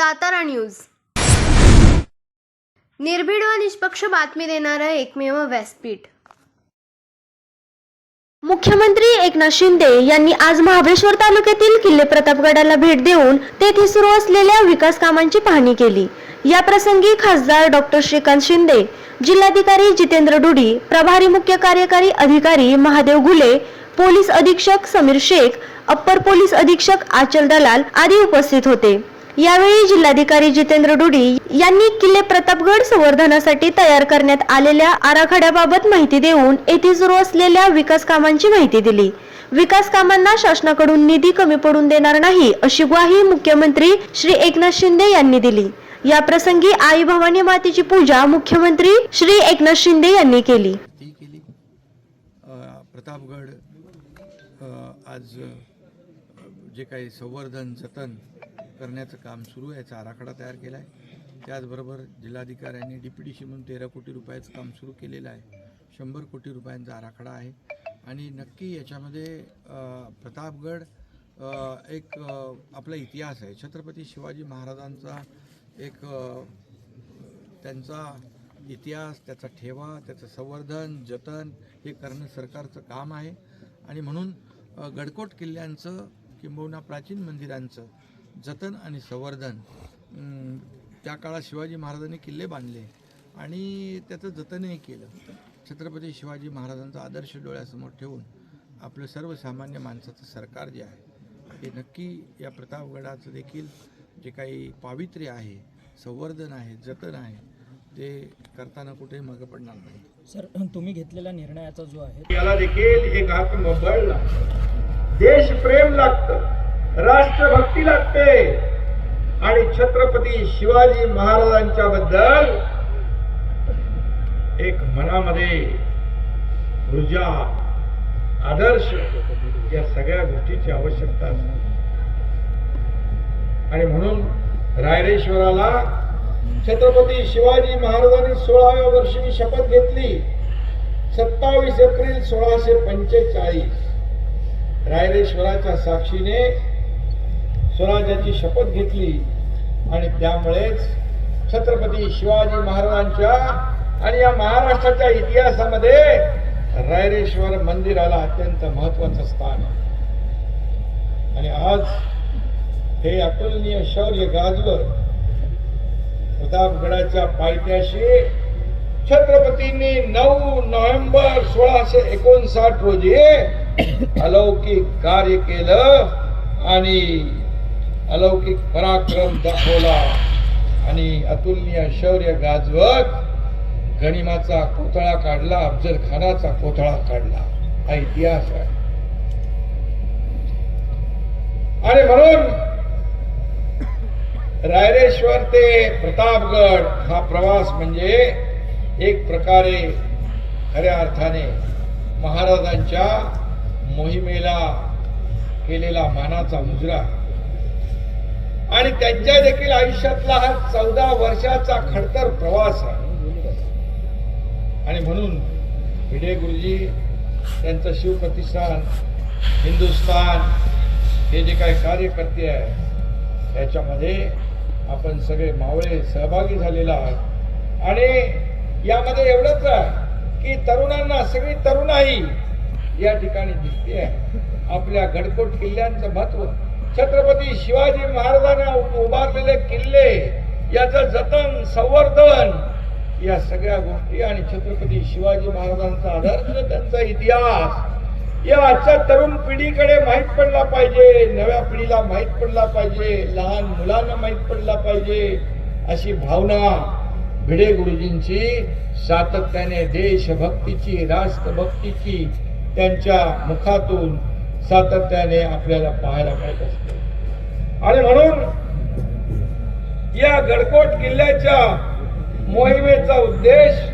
Satara news. निर्भीड व निष्पक्ष बातमी देणारं एकमेव व्यासपीठ. मुख्यमंत्री एकनाथ शिंदे यांनी आज महाबळेश्वर तालुक्यातील किल्ले प्रतापगडाला भेट देऊन तेथे सुरू असलेल्या विकास कामांची पाहणी केली. या प्रसंगी खासदार डॉक्टर श्रीकांत शिंदे जिल्हाधिकारी जितेंद्र डुडी प्रभारी मुख्य कार्यकारी अधिकारी महादेव घुले पोलीस अधीक्षक समीर शेख अप्पर पोलीस अधीक्षक आचल दलाल आदी उपस्थित होते. यावेळी जिल्हाधिकारी जितेंद्र डुडी यांनी किल्ले प्रतापगड संवर्धनासाठी तयार करण्यात आलेल्या आराखड्याबाबत माहिती देऊन येथे सुरू असलेल्या विकास कामांची माहिती दिली. विकास कामांना शासनाकडून निधी कमी पडून देणार नाही अशी ग्वाही मुख्यमंत्री श्री एकनाथ शिंदे यांनी दिली. या प्रसंगी आई भवानी मातेची पूजा मुख्यमंत्री श्री एकनाथ शिंदे यांनी केली. प्रतापगड आज जे काही संवर्धन जतन करण्याचं काम सुरू आहे. याचा आराखडा तयार केला आहे त्याचबरोबर जिल्हाधिकाऱ्यांनी डी पी डी सी म्हणून तेरा कोटी रुपयाचं काम सुरू केलेलं आहे. शंभर कोटी रुपयांचा आराखडा आहे. आणि नक्की याच्यामध्ये प्रतापगड एक आपला इतिहास आहे. छत्रपती शिवाजी महाराजांचा एक त्यांचा इतिहास त्याचा ठेवा त्याचं संवर्धन जतन हे करणं सरकारचं काम आहे. आणि म्हणून गडकोट किल्ल्यांचं किंबहुना प्राचीन मंदिरांचं जतन आणि संवर्धन त्या काळात शिवाजी महाराजांनी किल्ले बांधले आणि त्याचं जतनही केलं. छत्रपती शिवाजी महाराजांचा आदर्श डोळ्यासमोर ठेवून आपलं सर्वसामान्य माणसाचं सरकार जे आहे हे नक्की या प्रतापगडाचं देखील जे काही पावित्र्य आहे संवर्धन आहे जतन आहे ते करताना कुठेही मागं पडणार नाही. सर तुम्ही घेतलेल्या निर्णयाचा जो आहे याला देखील एक आत्मबळ लागतं देशप्रेम लागतं. राष्ट्रभक्ती लागते. आणि छत्रपती शिवाजी महाराजांच्या बद्दल एक मनामध्ये ऊर्जा आदर्श या सगळ्या गोष्टीची आवश्यकता असते. आणि म्हणून रायरेश्वराला छत्रपती शिवाजी महाराजांनी सोळाव्या वर्षी शपथ घेतली. सत्तावीस एप्रिल सोळाशे पंचेचाळीस. रायरेश्वराच्या साक्षीने स्वराज्याची शपथ घेतली आणि त्यामुळेच छत्रपती शिवाजी महाराजांच्या आणि या महाराष्ट्राच्या इतिहासामध्ये रायरेश्वर मंदिराला अत्यंत महत्वाचं स्थान आहे. आणि आज हे अतुलनीय शौर्य गाजलं प्रतापगडाच्या पायथ्याशी छत्रपतींनी नऊ नोव्हेंबर सोळाशे एकोणसाठ रोजी अलौकिक कार्य केलं आणि अलौकिक पराक्रम दाखवला. आणि अतुलनीय शौर्य गाजवत गणिमाचा कोथळा काढला अफजल खानाचा कोथळा काढला. हा इतिहास आहे. आणि म्हणून रायरेश्वर ते प्रतापगड हा प्रवास म्हणजे एक प्रकारे खऱ्या अर्थाने महाराजांच्या मोहिमेला केलेला मानाचा मुजरा. आणि त्यांच्या देखील आयुष्यातला हा चौदा वर्षाचा खडतर प्रवास आहे. आणि म्हणून भिडे गुरुजी त्यांचं शिवप्रतिष्ठान हिंदुस्थान हे जे काही कार्यकर्ते आहे त्याच्यामध्ये आपण सगळे मावळे सहभागी झालेला आहात. आणि यामध्ये एवढंच की तरुणांना सगळी तरुणाई या ठिकाणी दिसते आहे. आपल्या गडकोट किल्ल्यांचं महत्त्व छत्रपती शिवाजी महाराजांना उभारलेले किल्ले याचं जतन संवर्धन या सगळ्या गोष्टी आणि छत्रपती शिवाजी महाराजांचा आदर्श त्यांचा इतिहास. या आजच्या तरुण पिढीकडे माहीत पडला पाहिजे नव्या पिढीला माहीत पडला पाहिजे लहान मुलांना माहीत पडला पाहिजे अशी भावना भिडे गुरुजींची सातत्याने देशभक्तीची राष्ट्रभक्तीची त्यांच्या मुखातून सातत्याने आपल्याला पाहायला मिळत असते. आणि म्हणून या गडकोट किल्ल्याच्या मोहिमेचा उद्देश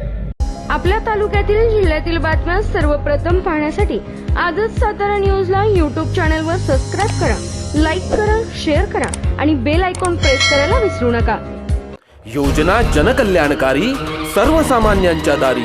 आपल्या तालुक्यातील जिल्ह्यातील बातम्या सर्वप्रथम पाहण्यासाठी आजच सातारा न्यूजला यूट्यूब चॅनलवर सबस्क्राईब करा लाईक करा शेअर करा आणि बेल आयकॉन प्रेस करायला विसरू नका. योजना जनकल्याणकारी सर्वसामान्यांच्या दारी.